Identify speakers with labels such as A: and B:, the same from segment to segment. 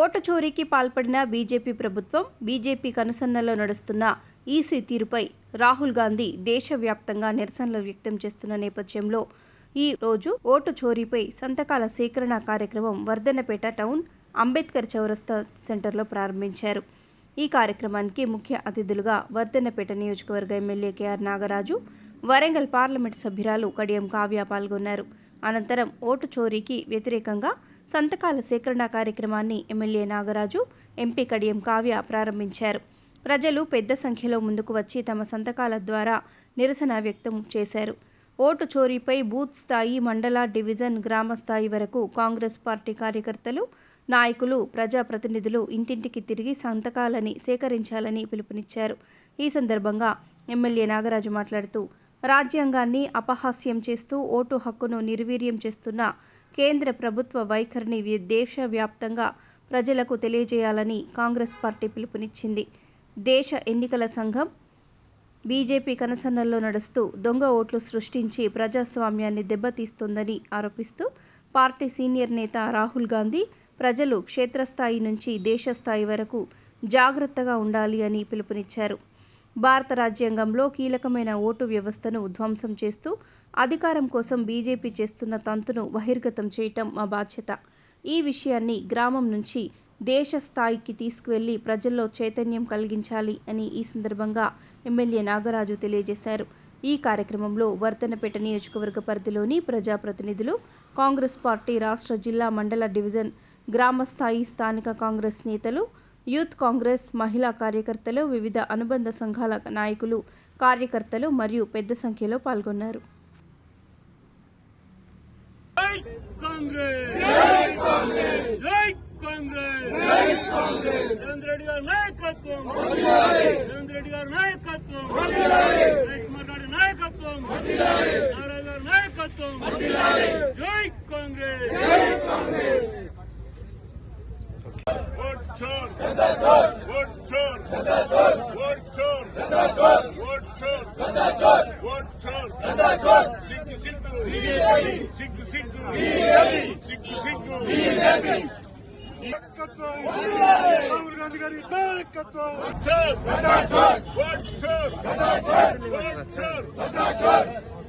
A: Vote చోరీకి పాల్పడిన BJP ప్రభుత్వం బీజేపీ కనుసన్నలో నడుస్తున్న ఈసీ తీరుపై రాహుల్ గాంధీ దేశవ్యాప్తంగా నిరసనలు వ్యక్తం చేస్తున్న నేపథ్యంలో ఈ రోజు ఓటు చోరీపై సంతకాల సేకరణ కార్యక్రమం వర్ధనపేట టౌన్ అంబేద్కర్ చౌరస్తా సెంటర్లో ప్రారంభించారు. ఈ కార్యక్రమానికి ముఖ్య అతిథులుగా వర్ధన్నపేట నియోజకవర్గ MLA KR Nagaraju Warangal parliament సభ్యురాలు కడియం కావ్య పాల్గొన్నారు. అనంతరం ఓటు చోరీకి వ్యతిరేకంగా సంతకాల సేకరణ కార్యక్రమాన్ని ఎమ్మెల్యే నాగరాజు ఎంపీ కడియం కావ్య ప్రారంభించారు. ప్రజలు పెద్ద సంఖ్యలో ముందుకు వచ్చి తమ సంతకాల ద్వారా నిరసన వ్యక్తం చేశారు. ఓటు చోరీపై బూత్ స్థాయి మండల డివిజన్ గ్రామ స్థాయి వరకు కాంగ్రెస్ పార్టీ కార్యకర్తలు నాయకులు ప్రజాప్రతినిధులు ఇంటింటికి తిరిగి సంతకాలని సేకరించాలని పిలుపునిచ్చారు. ఈ సందర్భంగా ఎమ్మెల్యే నాగరాజు మాట్లాడుతూ రాజ్యాంగాన్ని అపహాస్యం చేస్తూ ఓటు హక్కును నిర్వీర్యం చేస్తున్న కేంద్ర ప్రభుత్వ వైఖరిని దేశవ్యాప్తంగా ప్రజలకు తెలియజేయాలని కాంగ్రెస్ పార్టీ పిలుపునిచ్చింది. దేశ ఎన్నికల సంఘం బీజేపీ కనసన్నల్లో నడుస్తూ దొంగ ఓట్లు సృష్టించి ప్రజాస్వామ్యాన్ని దెబ్బతీస్తోందని ఆరోపిస్తూ పార్టీ సీనియర్ నేత రాహుల్ గాంధీ ప్రజలు క్షేత్రస్థాయి నుంచి దేశస్థాయి వరకు జాగ్రత్తగా ఉండాలి అని పిలుపునిచ్చారు. భారత రాజ్యాంగంలో కీలకమైన ఓటు వ్యవస్థను ధ్వంసం చేస్తూ అధికారం కోసం బీజేపీ చేస్తున్న తంతును బహిర్గతం చేయటం మా బాధ్యత. ఈ విషయాన్ని గ్రామం నుంచి దేశ స్థాయికి తీసుకువెళ్ళి ప్రజల్లో చైతన్యం కలిగించాలి అని ఈ సందర్భంగా ఎమ్మెల్యే నాగరాజు తెలియజేశారు. ఈ కార్యక్రమంలో వర్ధనపేట నియోజకవర్గ పరిధిలోని ప్రజాప్రతినిధులు కాంగ్రెస్ పార్టీ రాష్ట్ర జిల్లా మండల డివిజన్ గ్రామ స్థాయి స్థానిక కాంగ్రెస్ నేతలు యూత్ కాంగ్రెస్ మహిళా కార్యకర్తలు వివిధ అనుబంధ సంఘాల నాయకులు కార్యకర్తలు మరియు పెద్ద సంఖ్యలో పాల్గొన్నారు.
B: జై Congress! Diktatör! Vurtur! Diktatör! Vurtur! Diktatör! Vurtur! Diktatör! Vurtur! Diktatör! Sikku sikku! Bilebi! Sikku sikku! Bilebi! Sikku sikku! Bilebi! నాయకత్వం రాహుల్ గాంధీ గారి నాయకత్వం one term one term one term one term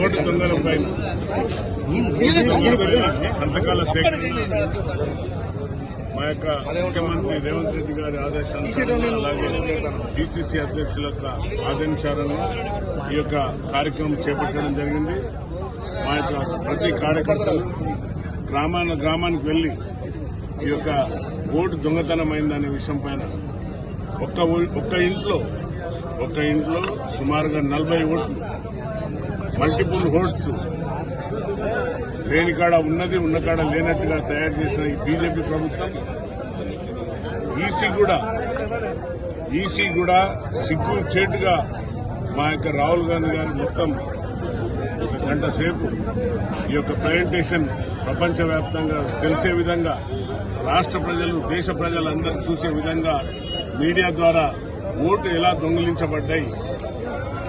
B: vote దొంగలపై సంతకాల సేకరణ. మా యొక్క ముఖ్యమంత్రి రేవంత్ రెడ్డి గారి ఆదేశానుసారం అలాగే డిసిసి అధ్యక్షుల యొక్క ఆదేశానుసారంగా ఈ యొక్క కార్యక్రమం చేపట్టడం జరిగింది. మా యొక్క ప్రతి కార్యకర్తలు గ్రామాన గ్రామానికి వెళ్ళి ఈ యొక్క ఓటు దొంగతనమైందనే విషయం పైన ఒక్క ఒక్క ఇంట్లో ఒక ఇంట్లో సుమారుగా నలభై ఓట్లు మల్టిపుల్ ఓట్స్ లేని కాడ ఉన్నది ఉన్న కాడ లేనట్టుగా తయారు చేసిన ఈ బీజేపీ ప్రభుత్వం ఈసీ కూడా ఈసీ కూడా సిగ్గు చేటుగా మా యొక్క రాహుల్ గాంధీ గారి మొత్తం ఒక గంట సేపు ఈ యొక్క ప్రజెంటేషన్ ప్రపంచవ్యాప్తంగా తెలిసే విధంగా రాష్ట్ర ప్రజలు దేశ ప్రజలందరూ చూసే విధంగా మీడియా ద్వారా ఓటు ఎలా దొంగిలించబడ్డాయి?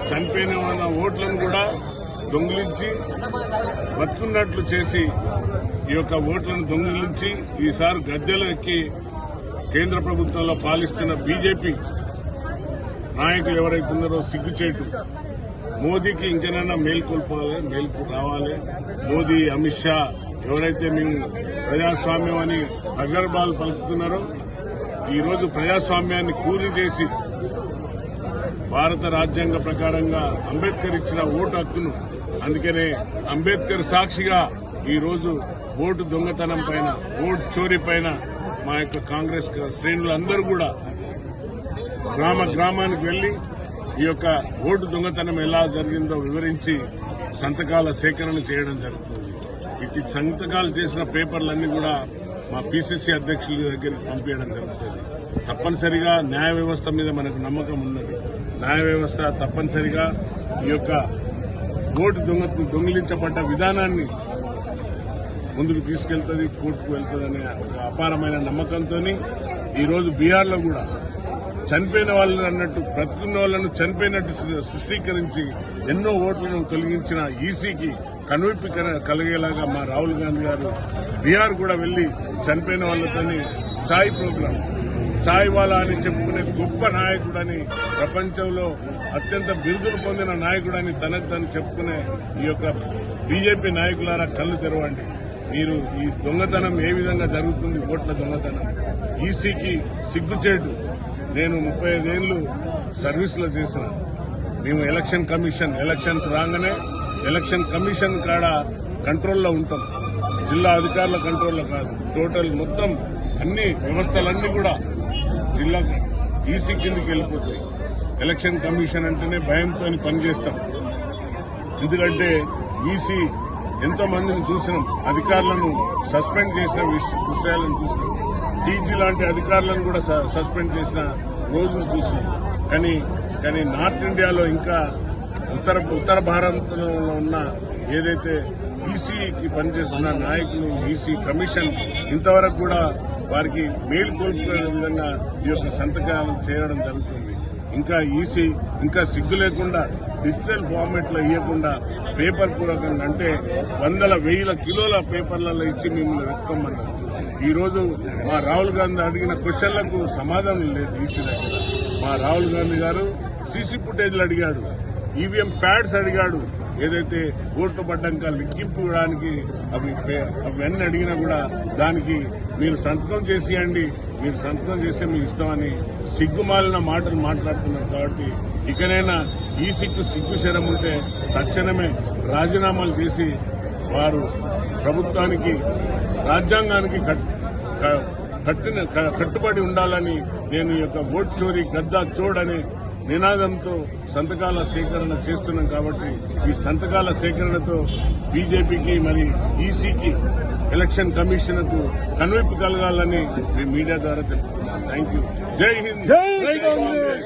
B: చనిపోయిన ఉన్న ఓట్లను కూడా దొంగిలించి బతుకున్నట్లు చేసి ఈ యొక్క ఓట్లను దొంగిలించి ఈసారి గద్దెలో ఎక్కి కేంద్ర ప్రభుత్వంలో పాలిస్తున్న బీజేపీ నాయకులు ఎవరైతే ఉన్నారో సిగ్గుచేటు. మోదీకి ఇంకనైనా మేల్కొల్పాలి మేల్కు రావాలి. మోదీ అమిత్ షా ఎవరైతే మేము ప్రజాస్వామ్యం అని అగర్బాల్ పలుకుతున్నారో ఈరోజు ప్రజాస్వామ్యాన్ని కూలి చేసి భారత రాజ్యాంగ ప్రకారంగా అంబేద్కర్ ఇచ్చిన ఓటు హక్కును అందుకనే అంబేద్కర్ సాక్షిగా ఈరోజు ఓటు దొంగతనం పైన ఓటు చోరీ పైన మా యొక్క కాంగ్రెస్ శ్రేణులందరూ కూడా గ్రామ గ్రామానికి వెళ్ళి ఈ యొక్క ఓటు దొంగతనం ఎలా జరిగిందో వివరించి సంతకాల సేకరణ చేయడం జరుగుతుంది. ఇటు సంతకాలు చేసిన పేపర్లన్నీ కూడా మా పిసిసి అధ్యక్షుల దగ్గరికి పంపించడం జరుగుతుంది. తప్పనిసరిగా న్యాయ వ్యవస్థ మీద మనకు నమ్మకం ఉన్నది. న్యాయ వ్యవస్థ తప్పనిసరిగా ఈ యొక్క ఓటు దొంగ దొంగిలించబడ్డ విధానాన్ని ముందుకు తీసుకెళ్తుంది కోర్టుకు వెళ్తుందనే ఒక అపారమైన నమ్మకంతో ఈరోజు బీహార్లో కూడా చనిపోయిన వాళ్ళని అన్నట్టు బ్రతుకున్న వాళ్ళను చనిపోయినట్టు సృష్టీకరించి ఎన్నో ఓట్లను తొలగించిన ఈసీకి కనువిప్పి కలిగేలాగా మా రాహుల్ గాంధీ గారు బీహార్ కూడా వెళ్ళి చనిపోయిన వాళ్ళతోని ఛాయ్ ప్రోగ్రాం చాయ్వాలా అని చెప్పుకునే గొప్ప నాయకుడని ప్రపంచంలో అత్యంత బిరుదులు పొందిన నాయకుడని తనకు తను చెప్పుకునే ఈ యొక్క బీజేపీ నాయకులారా కళ్ళు తెరవండి. మీరు ఈ దొంగతనం ఏ విధంగా జరుగుతుంది? ఓట్ల దొంగతనం. ఈసీకి సిగ్గుచేటు. నేను ముప్పై ఐదేళ్ళు సర్వీసులో చేసిన. మేము ఎలక్షన్ కమిషన్ ఎలక్షన్స్ రాగానే ఎలక్షన్ కమిషన్ కాడ కంట్రోల్లో ఉంటాం. జిల్లా అధికారుల కంట్రోల్లో కాదు. టోటల్ మొత్తం అన్ని వ్యవస్థలన్నీ కూడా జిల్లా ఈసీ కిందకి వెళ్ళిపోతాయి. ఎలక్షన్ కమిషన్ అంటేనే భయంతో పనిచేస్తాం. ఎందుకంటే ఈసీ ఎంతో మందిని చూసినాం. అధికారులను సస్పెండ్ చేసిన విష- విషయాలను చూసినాం. డీజీ లాంటి అధికారులను కూడా సస్పెండ్ చేసిన రోజులు చూసినాం. కానీ కానీ నార్త్ ఇండియాలో ఇంకా ఉత్తర ఉత్తర భారతంలో ఉన్న ఏదైతే ఈసీకి పనిచేస్తున్న నాయకులు ఈసీ కమిషన్ ఇంతవరకు కూడా వారికి మేలు కోల్పోయే విధంగా ఈ యొక్క సంతకాలు చేయడం జరుగుతుంది. ఇంకా ఈసీ ఇంకా సిగ్గు లేకుండా డిజిటల్ ఫార్మేట్లో ఇవ్వకుండా పేపర్ పూర్వకంగా అంటే వందల వేల కిలోల పేపర్లలో ఇచ్చి మిమ్మల్ని వెతుకోమన్నారు ఈరోజు మా రాహుల్ గాంధీ అడిగిన క్వశ్చన్లకు సమాధానం లేదు ఈసీ దగ్గర. మా రాహుల్ గాంధీ గారు సీసీ ఫుటేజ్లు అడిగాడు ఈవీఎం ప్యాడ్స్ అడిగాడు ఏదైతే ఓట్లు పడ్డాక లెక్కింపు ఇవ్వడానికి అవి అవన్నీ అడిగినా కూడా దానికి మీరు సంతకం చేసేయండి మీరు సంతకం చేస్తే మీ ఇష్టమని సిగ్గుమాలిన మాటలు మాట్లాడుతున్నారు కాబట్టి ఇకనైనా ఈ సిగ్గు సిగ్గు శరం ఉంటే తక్షణమే రాజీనామాలు చేసి వారు ప్రభుత్వానికి రాజ్యాంగానికి కట్టిన క- కట్టుబడి ఉండాలని నేను ఈ యొక్క ఓట్ చోరీ గద్దా చోడ్ అనే నినాదంతో సంతకాల సేకరణ చేస్తున్నాం కాబట్టి ఈ సంతకాల సేకరణతో బీజేపీకి మరి ఈసీకి ఎలక్షన్ కమిషన్కు కనువిప్పు కలగాలని మీ మీడియా ద్వారా తెలుపుతున్నాను థ్యాంక్ యూ జై హింద్
C: జై కాంగ్రెస్.